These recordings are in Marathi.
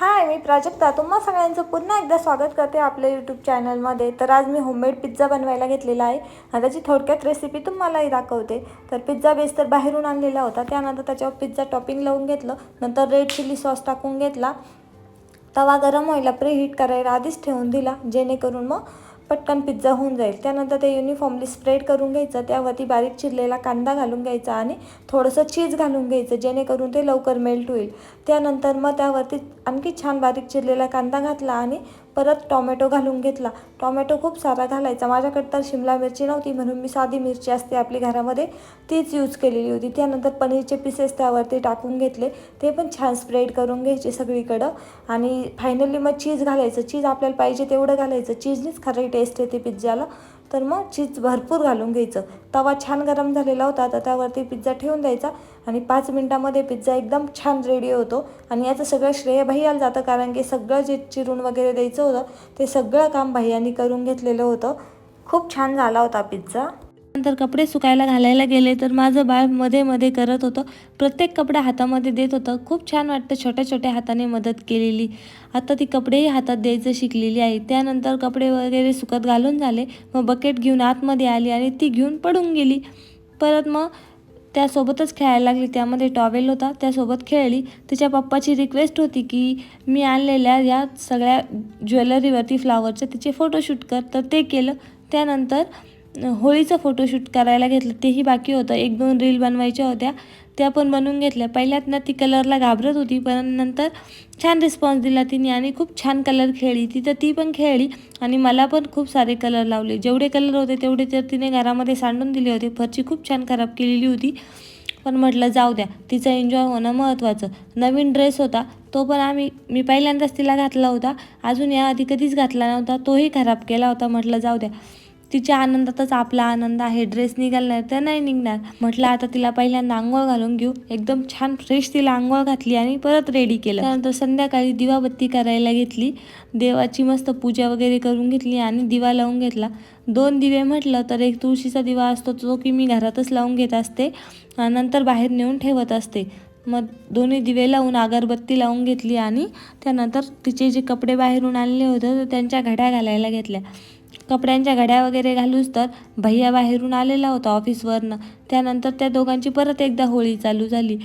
हाय मी प्राजक्ता. तुम्हा सगळ्यांचं पुन्हा एकदा स्वागत करते आपल्या यूट्यूब चॅनलमध्ये तर आज मी होममेड पिझ्झा बनवायला घेतलेला आहे. आणि त्याची थोडक्यात रेसिपी तुम्हालाही दाखवते. तर पिझ्झा बेस तर बाहेरून आणलेला होता. त्यानंतर त्याच्यावर पिझ्झा टॉपिंग लावून घेतलं. नंतर रेड चिली सॉस टाकून घेतला. तवा गरम व्हायला प्रीहीट करायला आधीच ठेवून दिला. जेणेकरून मग पटकन पिझ्झा होऊन जाईल. त्यानंतर ते युनिफॉर्मली स्प्रेड करून घ्यायचं. त्यावरती बारीक चिरलेला कांदा घालून घ्यायचा आणि थोडंसं चीज घालून घ्यायचं जेणेकरून ते लवकर मेल्ट होईल. त्यानंतर मग त्यावरती आणखी छान बारीक चिरलेला कांदा घातला आणि परत टॉमॅटो घालून घेतला. टॉमॅटो खूप सारा घालायचा. माझ्याकडे तर शिमला मिरची नव्हती म्हणून मी साधी मिरची असते आपली घरामध्ये तीच यूज केलेली होती. त्यानंतर पनीरचे पीसेस त्यावरती टाकून घेतले. ते पण छान स्प्रेड करून घ्यायचे सगळीकडं. आणि फायनली मग चीज घालायचं. चीज आपल्याला पाहिजे तेवढं घालायचं. चीजनीच खरी टेस्ट येते पिझ्झाला. तर मग चीज भरपूर घालून घ्यायचं. तवा छान गरम झालेला होता तर त्यावरती पिझ्झा ठेवून द्यायचा आणि पाच मिनटामध्ये पिझ्झा एकदम छान रेडी होतो. आणि याचं सगळं श्रेय भैयाला जातं कारण की सगळं जे चिरून वगैरे द्यायचं होतं ते सगळं काम भैयानी करून घेतलेलं होतं. खूप छान झाला होता पिझ्झा. नंतर कपडे सुकायला घालायला गेले तर माझं बाळमध्ये मध्ये करत होतं. प्रत्येक कपडा हातामध्ये देत होतं. खूप छान वाटतं छोट्या छोट्या हाताने मदत केलेली. आता ती कपडेही हातात द्यायचं शिकलेली आहे. त्यानंतर कपडे वगैरे सुकत घालून झाले. मग बकेट घेऊन आतमध्ये आली आणि ती घेऊन पडून गेली. परत मग त्यासोबतच खेळायला लागली. त्यामध्ये टॉवेल होता. त्यासोबत खेळली. तिच्या पप्पाची रिक्वेस्ट होती की मी आणलेल्या या सगळ्या ज्वेलरीवरती फ्लावरचे तिचे फोटोशूट कर. तर ते केलं. त्यानंतर होळीचं फोटोशूट करायला घेतलं तेही बाकी होतं. एक दोन रील बनवायच्या होत्या त्या पण बनवून घेतल्या. पहिल्यात ना ती कलरला घाबरत होती पण नंतर छान रिस्पॉन्स दिला तिने आणि खूप छान कलर खेळली. तिथं ती पण खेळली आणि मला पण खूप सारे कलर लावले. जेवढे कलर होते तेवढे तर तिने घरामध्ये सांडून दिले होते. फरची खूप छान खराब केलेली होती. पण म्हटलं जाऊ द्या तिचं एन्जॉय होणं महत्त्वाचं नवीन ड्रेस होता तो पण आम्ही मी पहिल्यांदाच तिला घातला होता. अजून याआधी कधीच घातला नव्हता तोही खराब केला होता. म्हटलं जाऊ द्या. तिच्या आनंदातच आपला आनंद आहे. ड्रेस निघालणार तर नाही निघणार. म्हटलं आता तिला पहिल्यांदा आंघोळ घालून घेऊ. एकदम छान फ्रेश तिला आंघोळ घातली आणि परत रेडी केलं. त्यानंतर संध्याकाळी दिवाबत्ती करायला घेतली. देवाची मस्त पूजा वगैरे करून घेतली आणि दिवा लावून घेतला. दोन दिवे म्हटलं तर एक तुळशीचा दिवा असतो जो की मी घरातच लावून घेत असते नंतर बाहेर नेऊन ठेवत असते. मग दोन्ही दिवे लावून अगरबत्ती लावून घेतली आणि त्यानंतर तिचे जे कपडे बाहेरून आणले होते तर त्यांच्या घड्या घालायला घेतल्या. कपड्यांच्या घड्या वगैरे घालूच तर भैया बाहेरून आलेला होता ऑफिसवरनं. त्यानंतर त्या दोघांची परत एकदा होळी चालू झाली.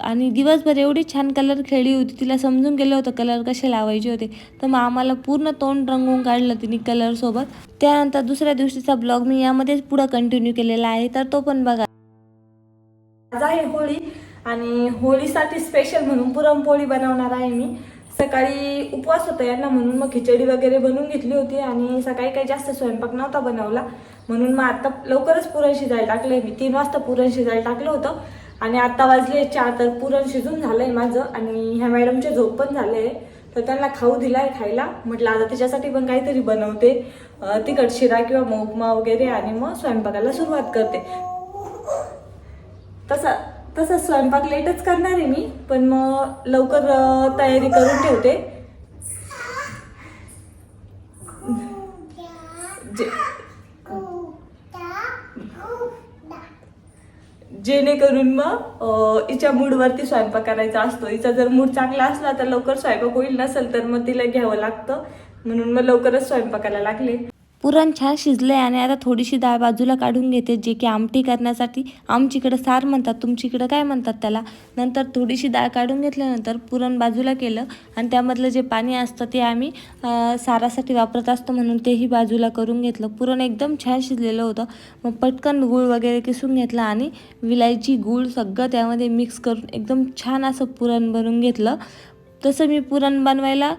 आणि दिवसभर एवढी छान कलर खेळली होती तिला समजून गेलं होतं कलर कसे लावायचे होते. तर मग आम्हाला पूर्ण तोंड रंगवून काढलं तिने कलरसोबत त्यानंतर दुसऱ्या दिवशीचा ब्लॉग मी यामध्येच पुढं कंटिन्यू केलेला आहे तर तो पण बघा. आज आहे होळी आणि होळीसाठी स्पेशल म्हणून पुरणपोळी बनवणार आहे मी. सकाळी उपवास होता यांना म्हणून मग खिचडी वगैरे बनवून घेतली होती आणि सकाळी काही जास्त स्वयंपाक नव्हता बनवला. म्हणून मग आता लवकरच पुरण शिजायला टाकलंय. मी तीन वाजता पुरण शिजायला टाकलं होतं आणि आता वाजले चार तर पुरण शिजून झालंय माझं आणि ह्या मॅडमचे झोप पण झाले तर त्यांना खाऊ दिलाय खायला. म्हटलं आता त्याच्यासाठी पण काहीतरी बनवते. तिखट शिरा किंवा मग उपमा वगैरे आणि मग स्वयंपाकाला सुरुवात करते. तसा तसं स्वयंपाक लेटच करणार आहे मी पण मग लवकर तयारी करून ठेवते. जे- जेणेकरून मग हिच्या मूडवरती स्वयंपाक करायचा असतो. हिचा जर मूड चांगला असला तर लवकर स्वयंपाक होईल नसेल तर मग तिला घ्यावं लागतं. म्हणून मग लवकरच स्वयंपाकाला लागले. पुरण छान शिजलंय आणि आता थोडीशी डाळ बाजूला काढून घेते जे की आमटी करण्यासाठी. आमच्याकडं सार म्हणतात तुमचीकडे काय म्हणतात त्याला? नंतर थोडीशी डाळ काढून घेतल्यानंतर पुरण बाजूला केलं आणि त्यामधलं जे पाणी असतं ते आम्ही सारासाठी वापरत असतो म्हणून तेही बाजूला करून घेतलं. पुरण एकदम छान शिजलेलं होतं. मग पटकन गूळ वगैरे किसून घेतला आणि विलायची गूळ सगळं त्यामध्ये मिक्स करून एकदम छान असं पुरण बनवून घेतलं. तसं मी पुरण बनवायला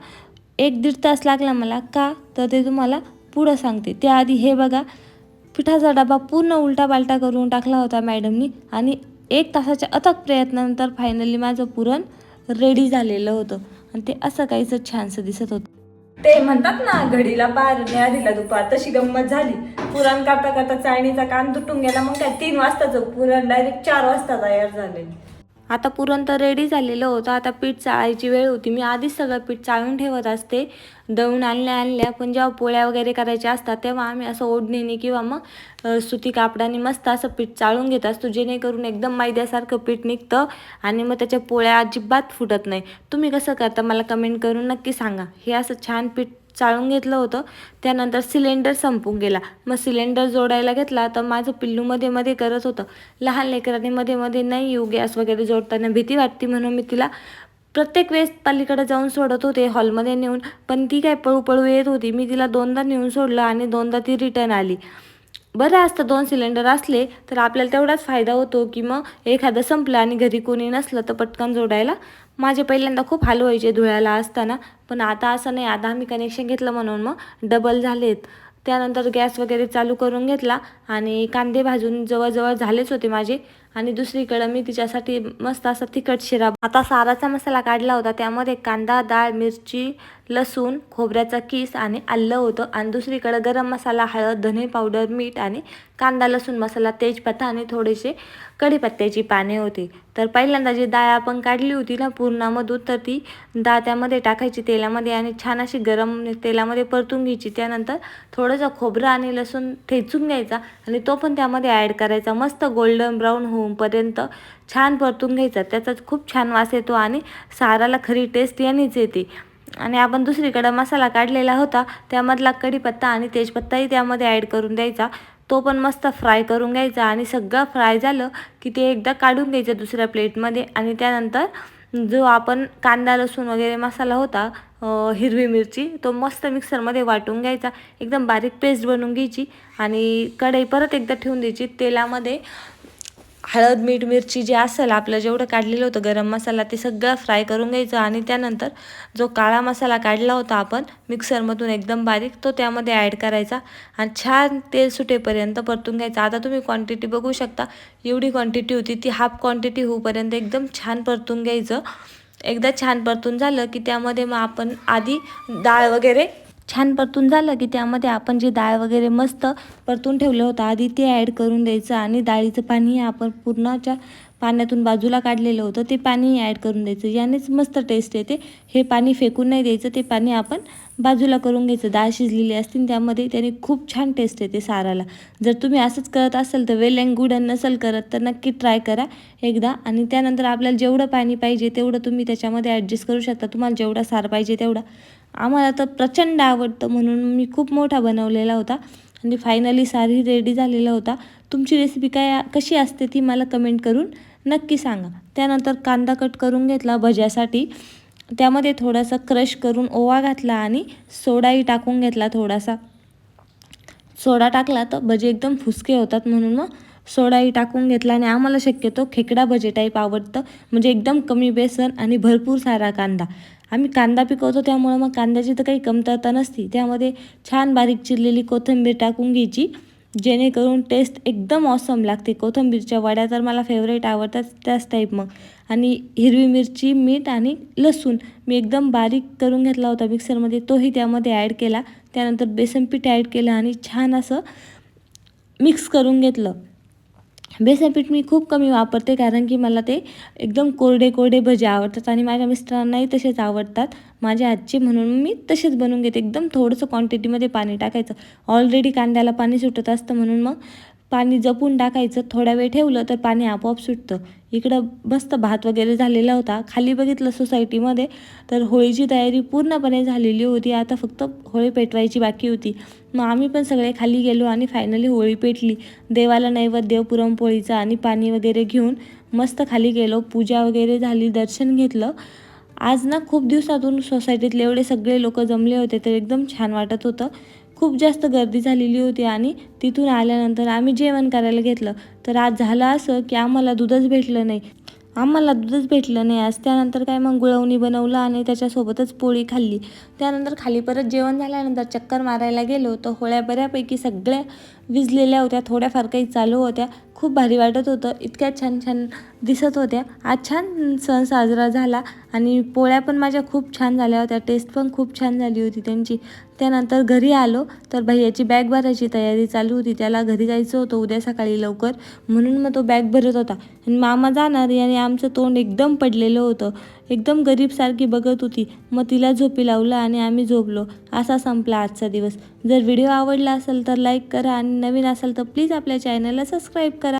एक दीड तास लागला मला. का? तर ते तुम्हाला पुढं सांगते. त्याआधी हे बघा पिठाचा डबा पूर्ण उलटा पालटा करून टाकला होता मॅडमनी आणि एक तासाच्या अथक प्रयत्नानंतर फायनली माझं पुरण रेडी झालेलं होतं. आणि ते असं काहीसं छानसं दिसत होतं. ते म्हणतात ना घडीला पार न्या दिला दुपार. तशी गंमत झाली. पुरण करता करता चाळणीचा कान तुटून गेला. मग काय तीन वाजताचं पुरण डायरेक्ट चार वाजता तयार झाले आता पुरण तर रेडी झालेलं होतं. आता पीठ चाळायची वेळ होती. मी आधीच सगळं पीठ चाळून ठेवत असते. दळून आणल्या आणल्या. पण जेव्हा पोळ्या वगैरे करायच्या असतात तेव्हा आम्ही असं ओढणीने किंवा मग सुती कापडाने मस्त असं पीठ चाळून घेत असतो. जेणेकरून एकदम मैद्यासारखं पीठ निघतं आणि मग त्याच्या पोळ्या अजिबात फुटत नाही. तुम्ही कसं करता? मला कमेंट करून नक्की सांगा. हे असं छान पीठ चाळून घेतलं होतं. त्यानंतर सिलेंडर संपून गेला. मग सिलेंडर जोडायला घेतला तर माझं पिल्लू मध्ये मध्ये करत होतं. लहान लेकराने मध्ये मध्ये नाही येऊ गॅस वगैरे जोडताना भीती वाटते म्हणून मी तिला प्रत्येक वेळेस पलीकडे जाऊन सोडत होते हॉलमध्ये नेऊन. पण ती काय पळू पळू येत होती. मी तिला दोनदा नेऊन सोडलं आणि दोनदा ती रिटर्न आली. बरं असतं दोन सिलेंडर असले तर आपल्याला तेवढाच फायदा होतो की मग एखादं संपलं आणि घरी कोणी नसलं तर पटकन जोडायला माझे पहिल्यांदा खूप हाल व्हायचे धुळ्याला असताना पण आता असं नाही. आता आम्ही कनेक्शन घेतलं म्हणून मग डबल झालेत. त्यानंतर गॅस वगैरे चालू करून घेतला आणि कांदे भाजून जवळजवळ झालेच होते माझे. आणि दुसरीकडं मी तिच्यासाठी मस्त असा तिखट शिरा आता साराचा मसाला काढला होता. त्यामध्ये कांदा डाळ मिरची लसूण खोबऱ्याचा किस आणि आलं होतं. आणि दुसरीकडं गरम मसाला हळद धने पावडर मीठ आणि कांदा लसूण मसाला तेजपत्ता आणि थोडेसे कढीपत्त्याची पाने होती. तर पहिल्यांदा जी डाळ आपण काढली होती ना पूर्णामधून तर ती डाळ त्यामध्ये टाकायची तेलामध्ये आणि छान अशी गरम तेलामध्ये परतून घ्यायची. त्यानंतर थोडंसं खोबरं आणि लसूण ठेचून घ्यायचा आणि तो पण त्यामध्ये ॲड करायचा. मस्त गोल्डन ब्राऊन होऊपर्यंत छान परतून घ्यायचा. त्याचा खूप छान वास येतो आणि साराला खरी टेस्ट यानेच येते. आणि आपण दुसरीकडं मसाला काढलेला होता त्यामधला कढीपत्ता आणि तेजपत्ताही त्यामध्ये ॲड करून द्यायचा. तो पण मस्त फ्राय करून घ्यायचा आणि सगळं फ्राय झालं की ते एकदा काढून घ्यायचं दुसऱ्या प्लेटमध्ये आणि त्यानंतर जो आपण कांदा लसूण वगैरे मसाला होता हिरवी मिरची तो मस्त मिक्सरमध्ये वाटून घ्यायचा. एकदम बारीक पेस्ट बनवून घ्यायची आणि कढई परत एकदा ठेवून द्यायची. तेलामध्ये हळद मीठ मिरची जे असेल आपलं जेवढं काढलेलं होतं गरम मसाला ते सगळं फ्राय करून घ्यायचं आणि त्यानंतर जो काळा मसाला काढला होता आपण मिक्सरमधून एकदम बारीक तो त्यामध्ये ॲड करायचा आणि छान तेल सुटेपर्यंत परतून घ्यायचा. आता तुम्ही क्वांटिटी बघू शकता एवढी क्वांटिटी होती ती हाफ क्वांटिटी होऊपर्यंत एकदम छान परतून घ्यायचं. एकदा छान परतून झालं की त्यामध्ये मग आपण आधी डाळ वगैरे छान परतून झालं की त्यामध्ये आपण जे डाळ वगैरे मस्त परतून ठेवलं होतं आधी ते ॲड करून द्यायचं आणि डाळीचं पाणी आपण पूर्णच्या पाण्यातून बाजूला काढलेलं होतं ते पाणी ॲड करून द्यायचं. यानेच मस्त टेस्ट येते. हे पाणी फेकून नाही द्यायचं ते पाणी आपण बाजूला करून घ्यायचं. डाळ शिजलेली असते आणि त्यामध्ये त्याने खूप छान टेस्ट येते साराला. जर तुम्ही असंच करत असाल तर वेल अँड गुड अँड नसेल करत तर नक्की ट्राय करा एकदा. आणि त्यानंतर आपल्याला जेवढं पाणी पाहिजे तेवढं तुम्ही त्याच्यामध्ये ॲडजस्ट करू शकता. तुम्हाला जेवढा सार पाहिजे तेवढा. आम्हाला तर प्रचंड आवडतं म्हणून मी खूप मोठा बनवलेला होता. आणि फायनली सारी रेडी झालेला होता. तुमची रेसिपी काय कशी असते ती मला कमेंट करून नक्की सांगा. त्यानंतर कांदा कट करून घेतला भज्यासाठी. त्यामध्ये थोडासा क्रश करून ओवा घातला आणि सोडाही टाकून घेतला थोडासा. सोडा टाकला तर भजे एकदम फुसके होतात म्हणून मग सोडाही टाकून घेतला आणि आम्हाला शक्यतो खेकडा भजे टाईप आवडतं. म्हणजे एकदम कमी बेसन आणि भरपूर सारा कांदा. आम्ही कांदा पिकवतो त्यामुळं मग कांद्याची तर काही कमतरता नसती. त्यामध्ये छान बारीक चिरलेली कोथिंबीर टाकून घ्यायची जेणेकरून टेस्ट एकदम ऑसम लागते. कोथिंबीरच्या वड्या तर मला फेवरेट आवडतात त्याच टाईप मग. आणि हिरवी मिरची मीठ आणि लसूण मी एकदम बारीक करून घेतला होता मिक्सरमध्ये तोही त्यामध्ये ॲड केला. त्यानंतर बेसन पीठ ॲड केलं आणि छान असं मिक्स करून घेतलं. बेसन पीठ मी खूप कमी वापरते कारण की मला ते एकदम कोरडे कोरडे भजे आवडतात आणि माझ्या मिस्टरांनाही तसेच आवडतात. माझ्या आजचे म्हणून मी तसेच बनवून घेते. एकदम थोडंसं क्वांटिटीमध्ये पाणी टाकायचं. ऑलरेडी कांद्याला पाणी सुटत असतं म्हणून मग पाणी जपून टाकायचं थोडा वेळ ठेवलं तर पाणी आपोआप सुटतं. इकडं मस्त भात वगैरे झालेला होता. खाली बघितलं सोसायटीमध्ये तर होळीची तयारी पूर्णपणे झालेली होती. आता फक्त होळी पेटवायची बाकी होती. मग आम्ही पण सगळे खाली गेलो आणि फायनली होळी पेटली. देवाला नैवेद्य पुरणपोळीचा आणि पाणी वगैरे घेऊन मस्त खाली गेलो. पूजा वगैरे झाली दर्शन घेतलं. आज ना खूप दिवसातून सोसायटीतले एवढे सगळे लोक जमले होते तर एकदम छान वाटत होतं. खूप जास्त गर्दी झालेली होती आणि तिथून आल्यानंतर आम्ही जेवण करायला घेतलं. तर आज झालं असं की आम्हाला दूधच भेटलं नाही. आम्हाला दूधच भेटलं नाही. आज त्यानंतर काय मग गुळवणी बनवलं आणि त्याच्यासोबतच पोळी खाल्ली. त्यानंतर खाली परत जेवण झाल्यानंतर चक्कर मारायला गेलो. तर होळ्या बऱ्यापैकी सगळ्या विजलेल्या होत्या. थोड्याफार काही चालू होत्या. खूप भारी वाटत होतं. इतक्या छान छान दिसत होत्या. आज छान सण साजरा झाला आणि पोळ्या पण माझ्या खूप छान झाल्या होत्या. टेस्ट पण खूप छान झाली होती त्यांची. त्यानंतर घरी आलो. तर भैयाची बॅग भरायची तयारी चालू होती. त्याला घरी जायचं होतं उद्या सकाळी लवकर. म्हणून मग तो बॅग भरत होता. आणि मामा जाणार याने आमचं तोंड एकदम पडलेलं होतं. एकदम गरीबसारखी बघत होती. मग तिला झोपी लावलं आणि आम्ही झोपलो. असा संपला आजचा दिवस. जर व्हिडिओ आवडला असेल तर लाईक करा. आणि नवीन असेल तर प्लीज आपल्या चॅनलला सबस्क्राईब करा.